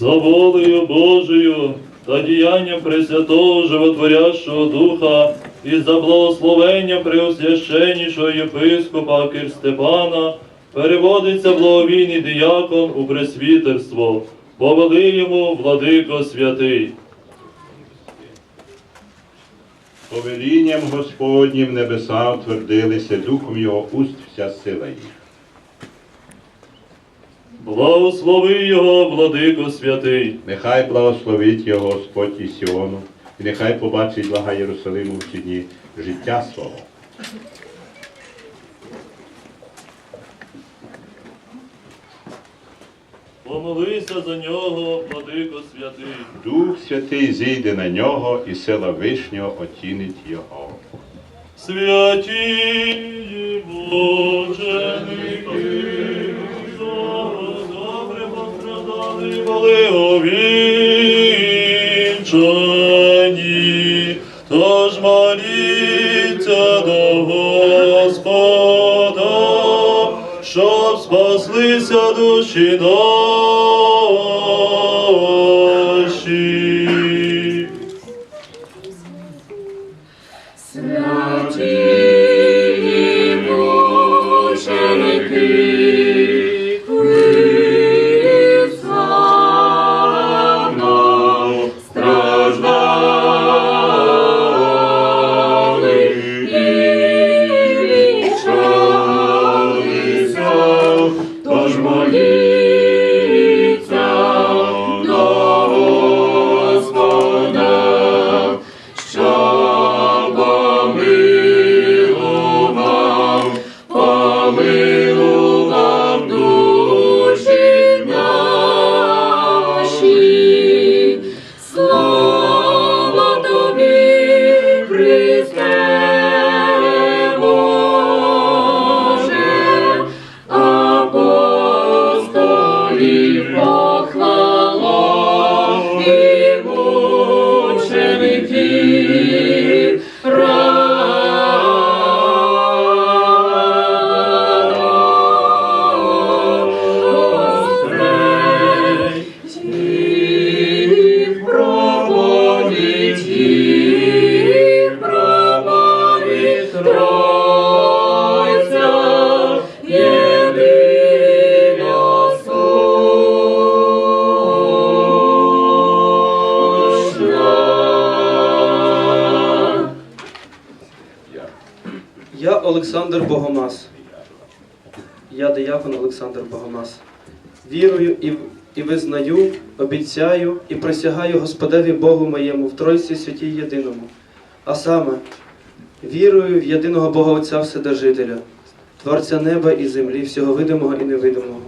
За волею Божою та діянням Пресвятого Животворящого Духа і за благословення Преосвященнішого єпископа Кир Степана переводиться благовійний діякон у пресвітерство. Повели йому владико святий. Повелінням Господнім небеса утвердилися, духом його уст вся сила їх. Благослови його, владико святий. Нехай благословить його Господь із Сіону, і нехай побачить блага Єрусалиму в ці дні життя свого. Помолися за нього, владико святий. Дух Святий зійде на нього, і сила Вишнього отінить його. Святі що добре пострадали були тож моліться до Господа, щоб спаслися душі наші. Визнаю, обіцяю і присягаю Господеві Богу моєму в Тройці святій єдиному. А саме, вірую в єдиного Бога Отця Вседержителя, Творця неба і землі, всього видимого і невидимого.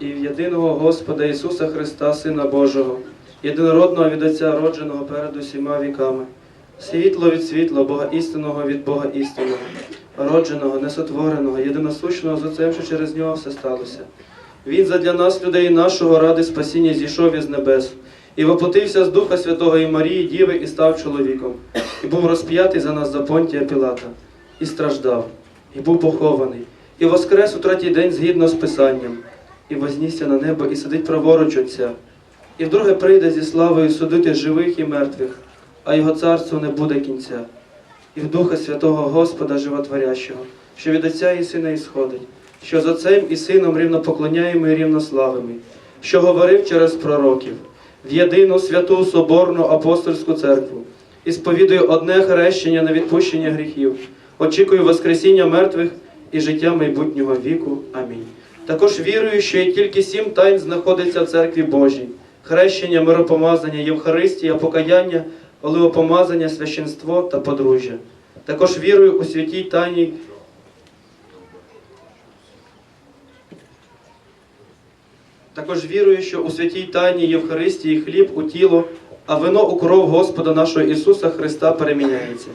І в єдиного Господа Ісуса Христа, Сина Божого, єдинородного від Отця, родженого перед усіма віками. Світло від світла, Бога істинного від Бога істинного, родженого, несотвореного, єдиносущного з Отцем, що через нього все сталося. Він задля нас, людей нашого, ради спасіння зійшов із небес, і воплотився з Духа Святого і Марії, Діви, і став чоловіком, і був розп'ятий за нас за Понтія Пілата, і страждав, і був похований, і воскрес у третій день згідно з Писанням, і вознісся на небо, і сидить праворуч Отця, і вдруге прийде зі славою судити живих і мертвих а його царству не буде кінця. І в Духа Святого Господа Животворящого, що від Отця і Сина ісходить, що з Отцем і Сином рівно поклоняємо і рівно славимо, що говорив через пророків, в єдину святу Соборну апостольську церкву, і сповідую одне хрещення на відпущення гріхів, очікую Воскресіння мертвих і життя майбутнього віку. Амінь. Також вірую, що і тільки сім тайн знаходиться в церкві Божій: хрещення, миропомазання, Євхаристія, покаяння, оливопомазання, священство та подружжя. Також вірую у святій тайні. Також вірую, що у святій тайні Євхаристії хліб у тіло, а вино у кров Господа нашого Ісуса Христа переміняється.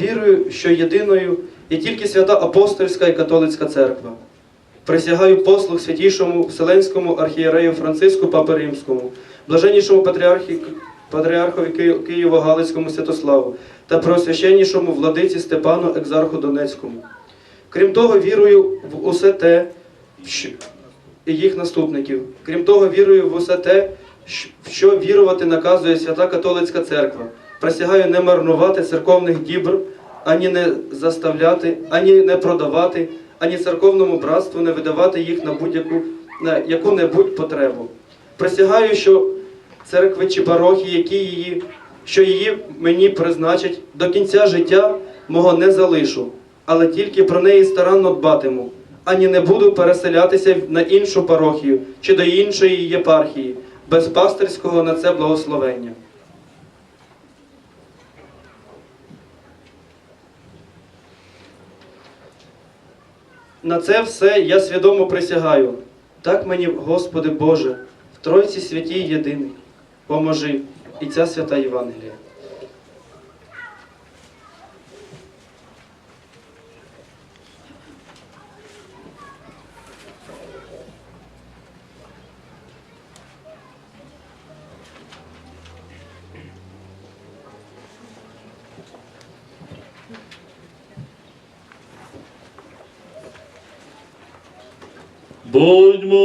Вірую, що єдиною є тільки свята апостольська і католицька церква. Присягаю послуг святійшому Вселенському архієрею Франциску Папи Римському, блаженнішому патріархі, патріархові Києво-Галицькому Святославу та преосвященнішому владиці Степану Екзарху Донецькому. Крім того, вірую в усе те, і їх наступників. Крім того, вірую в усе те, в що вірувати наказує Свята Католицька Церква. Присягаю не марнувати церковних дібр, ані не заставляти, ані не продавати, ані церковному братству не видавати їх на будь-яку на яку-небудь потребу. Присягаю, що церкви чи парохи, які її, що її мені призначать, до кінця життя мого не залишу, але тільки про неї старанно дбатиму, ані не буду переселятися на іншу парохію чи до іншої єпархії, без пастирського на це благословення. На це все я свідомо присягаю. Так мені, Господи Боже, в Тройці святій єдиний, поможи і ця свята Євангелія. Будьмо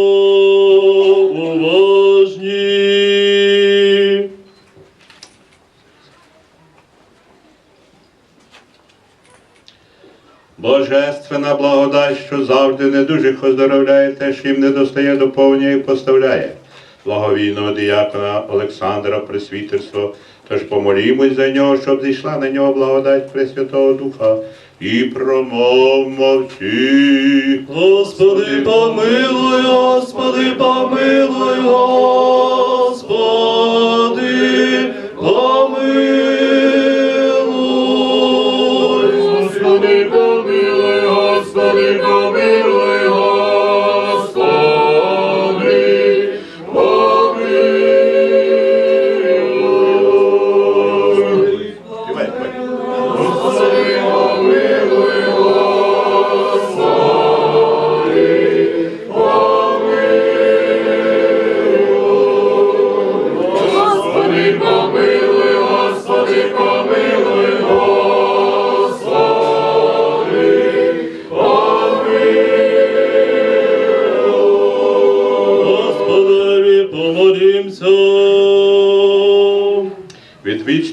уважні. Божественна благодать, що завжди недужих оздоровляє те, що їм не достає доповнення і поставляє. Благовійного диякона Олександра Пресвітерство, тож помолімось за нього, щоб зійшла на нього благодать Пресвятого Духа і промов мовчи. Господи, помилуй, Господи, помилуй, Господи,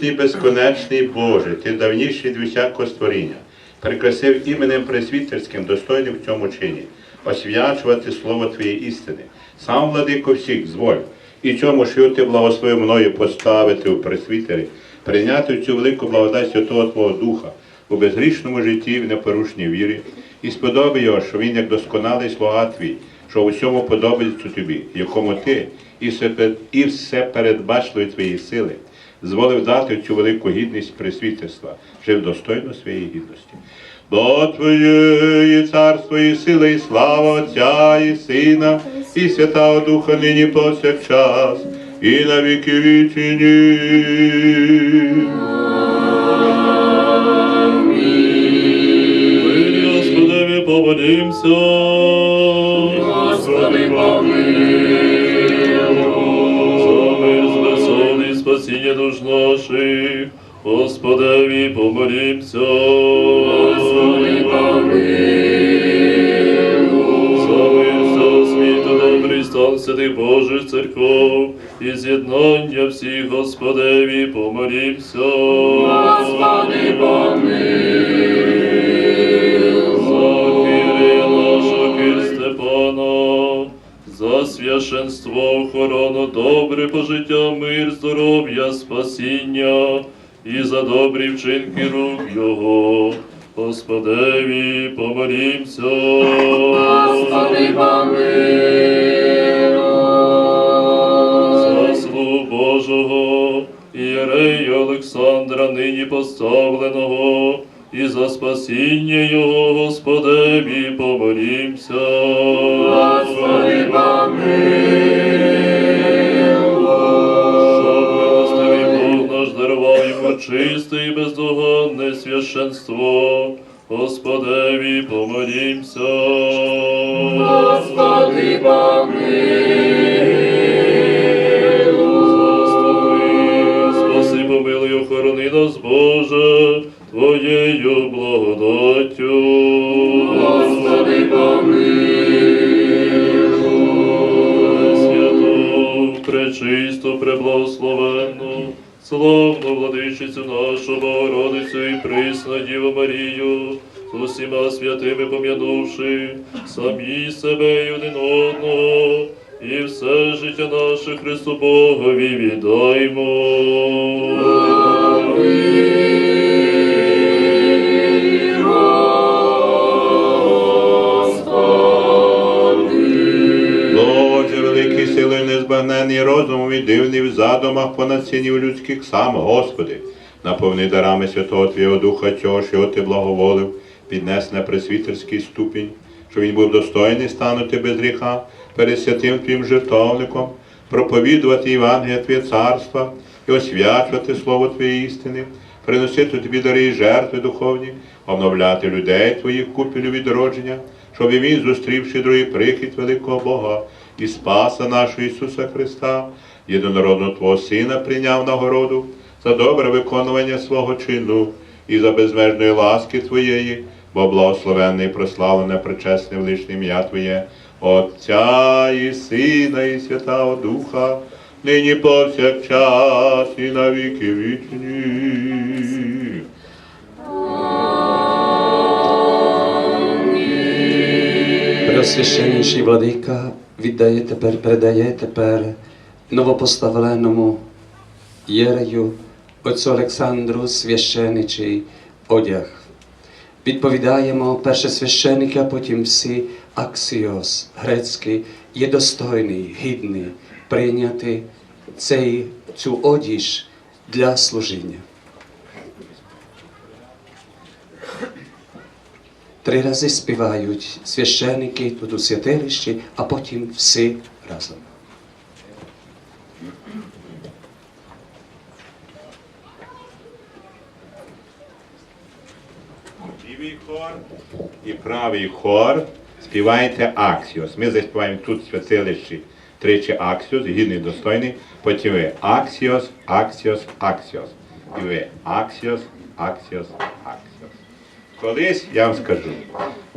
Відвічний, безконечний Боже, ти давніший від усякого створіння, прикрасив іменем пресвітерським, достойним в цьому чині, освячувати слово Твоєї істини. Сам владико всіх, зволь, і цьому, що ти благословив мною поставити у пресвітері, прийняти цю велику благодать Святого Твого Духа у безгрішному житті в непорушній вірі, і сподоби його, що він як досконалий слуга твій, що в усьому подобається тобі, якому ти і все, і все передбачливі твої сили, зволив дати цю велику гідність присвітерства, жив достойно своєї гідності. До Твоєї царство і сила, і слава Отця і Сина, і Святого Духа нині повсякчас, і на віки вічні. Мирі, Господи. Господи, наших, Господеві помолімся. Господи, За мир світу, добрий стан святих Божих церков, і з'єднання всіх Господеві помолімся. Господи, За священство, охорону, добре пожиття, мир, здоров'я, спасіння і за добрі вчинки рук Його. Господеві помолімся. Господи, Заслуг Божого, Ієрея Олександра, нині поставленого, і за спасіння Його, Господеві, помолімся. совершенство, Господеві помолімся. Господи помилуй. Спаси, помилуй, охорони нас, Боже, Твоєю благодаттю. Господи помилуй. Святу, пречисту, преблагословенну, славну владичицю нашого. І Діву Марію, з усіма святими пом'янувши, самі себе і один одного, і все життя наше Христу Богові віддаймо. Сили незбагненний розумом і дивний в задумах понад синів людських сам, Господи, наповни дарами Святого Твого Духа, цього, що Ти благоволив, піднес на пресвітерський ступінь, що він був достойний станути без гріха перед святим Твоїм жертовником, проповідувати Євангелія Твоє царства і освячувати Слово Твоєї істини, приносити Тобі дари і жертви духовні, обновляти людей Твоїх купілю відродження, щоб він, зустрівши другий прихід великого Бога і Спаса нашого Ісуса Христа, єдинородного Твого Сина прийняв нагороду за добре виконування свого чину і за безмежної ласки Твоєї, бо благословенне і прославлене пречесне величне ім'я Твоє, Отця і Сина, і Святого Духа, нині повсякчас і на віки вічні. Преосвященніший владика віддає тепер, передає тепер новопоставленому єрею отцю Олександру священичий одяг. Відповідаємо перше священики, а потім всі аксіос грецький є достойний, гідний прийняти цей, цю одіж для служіння. Три рази співають священики тут у святилищі, а потім всі разом. Хор і правий хор співайте аксіос. Ми заспіваємо тут святилищі тричі аксіос, гідний достойний. Потім ви аксіос, аксіос, аксіос. І ви аксіос, аксіос, аксіос. Колись я вам скажу,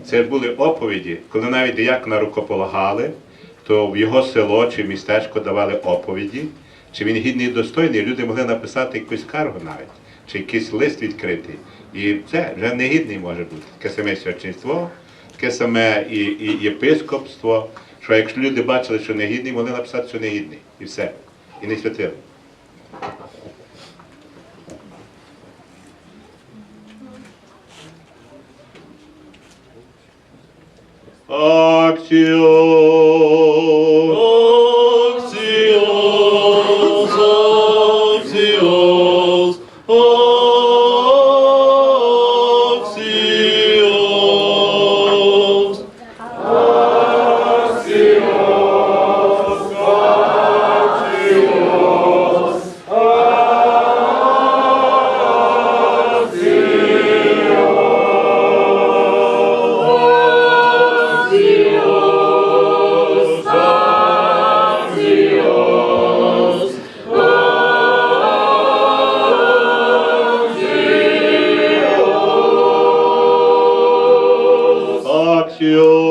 це були оповіді, коли навіть диякона рукополагали, то в його село чи містечко давали оповіді, чи він гідний і достойний, люди могли написати якусь скаргу навіть, чи якийсь лист відкритий. І це вже негідний може бути. Таке саме священство, таке саме і, і єпископство, що якщо люди бачили, що негідний, могли написати, що негідний. І все. І не святили. Аксіо! Аксіос, аксіос, you.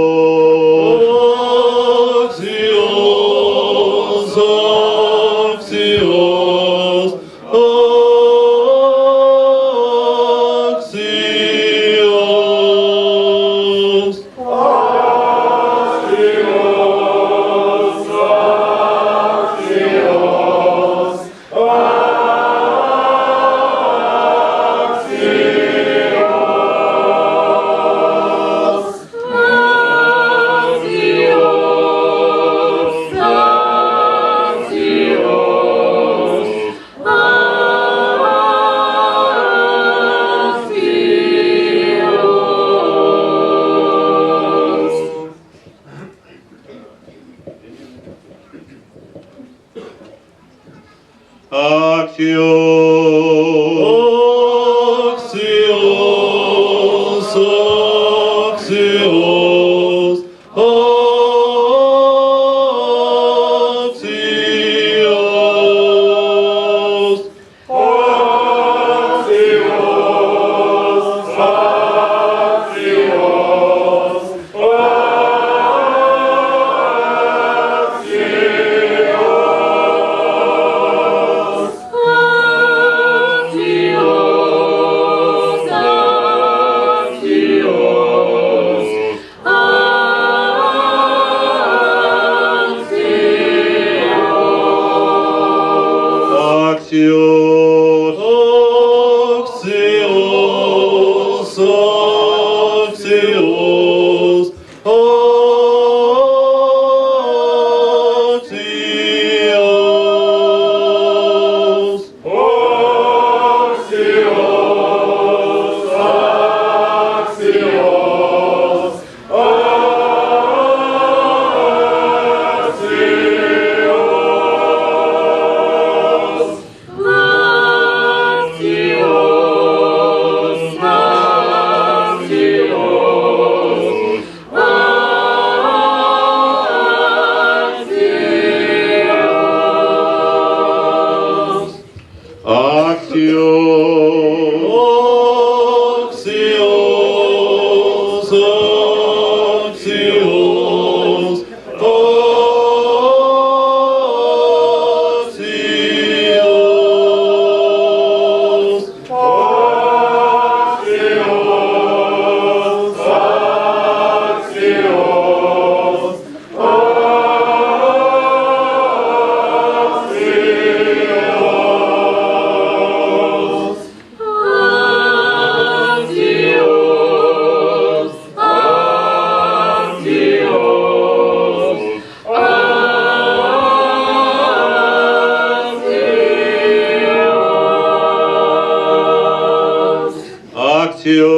Аксіос.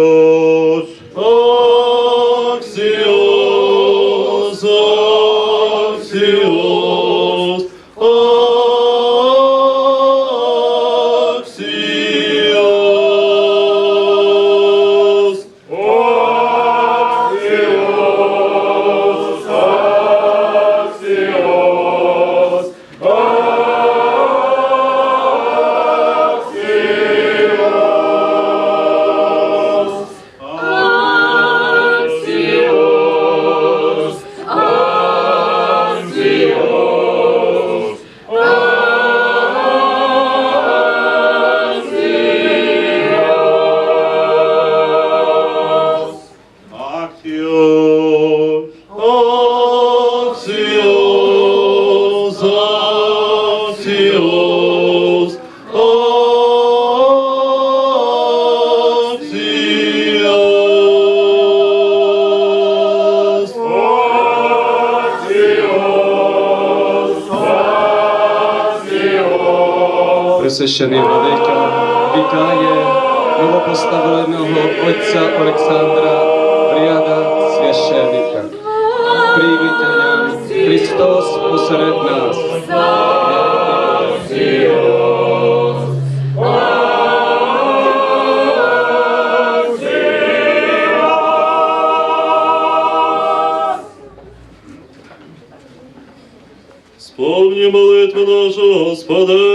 Пресвящений Владика вітає новопоставленого отця Олександра Бряда священика. Привітання Христос посеред нас. Сповні молитву нашу Господеві.